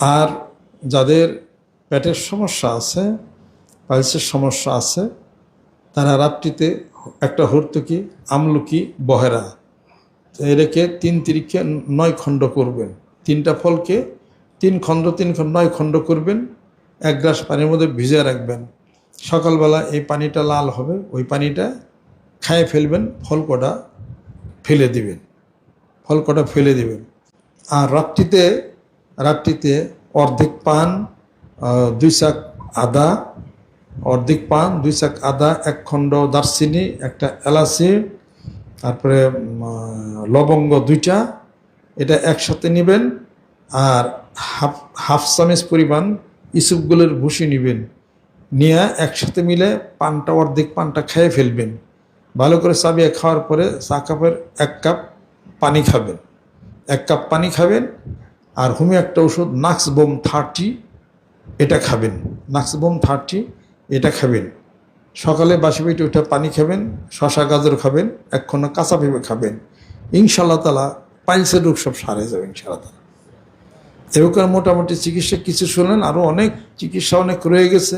আর যাদের পেটের সমস্যা আছে, পাইলসের সমস্যা আছে, তারা রাত্রিতে একটা হর্তুকি, আমলকি, বহেরা এটাকে তিন তিরিখে নয় খণ্ড করবেন। তিনটা ফলকে তিন খণ্ড তিন খণ্ড, নয় খণ্ড করবেন। এক গ্লাস পানির মধ্যে ভিজে রাখবেন। সকালবেলা এই পানিটা লাল হবে, ওই পানিটা খায় ফেলবেন, ফল কটা ফেলে দিবেন। ফল কটা ফেলে দিবেন। আর রাত্রিতে রাত্রিতে অর্ধেক পান দুই চাক আদা, অর্ধেক পান, দুই চাক আদা, এক খণ্ড দারচিনি, একটা এলাচি, তারপরে লবঙ্গ দুইটা, এটা একসাথে নেবেন আর হাফ হাফ চামচ পরিমাণ ইসুপগুলোর ভুসি নেবেন। নিয়ে একসাথে মিলে পানটা, অর্ধেক পানটা খেয়ে ফেলবেন। ভালো করে চাবিয়ে খাওয়ার পরে চা কাপের এক কাপ পানি খাবেন। এক কাপ পানি খাবেন আর হোমি একটা ওষুধ নাক্স বোম থার্টি, এটা খাবেন। নাক্স বোম থার্টি, এটা খাবেন। সকালে বাসি পেটে উঠে পানি খাবেন, শশা, গাজর খাবেন এক্ষণ কাঁচা পেঁপে খাবেন। ইনশাল্লাহ তালা পাইলসের রোগ সব সারে যাবে ইনশাল্লাহ তালা এরকম মোটামুটি চিকিৎসা কিছু শুনলেন আরও অনেক চিকিৎসা অনেক রয়ে গেছে।